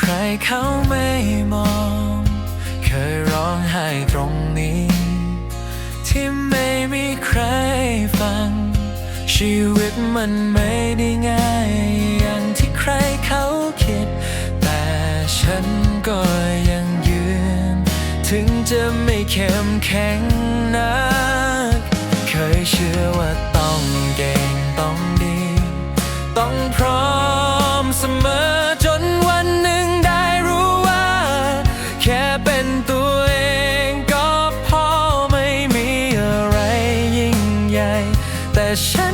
ใครเขาไม่มอง เคยร้องไห้ตรงนี้ ที่ไม่มีใครฟัง ชีวิตมันไม่ได้ง่ายอย่างที่ใครเขาคิด แต่ฉันก็ยังยืน ถึงจะไม่เข้มแข็งนัก เคยเชื่อว่า Pressure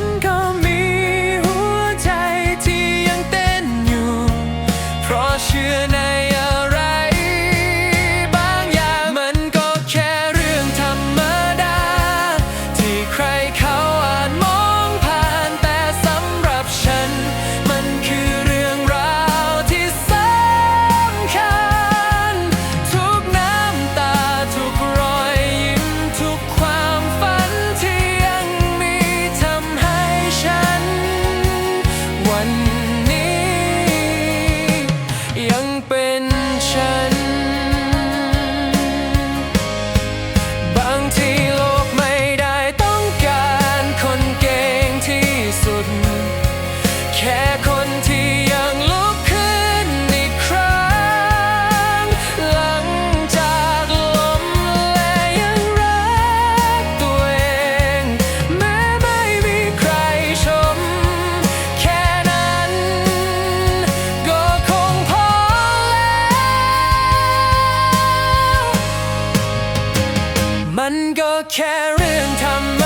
go caring time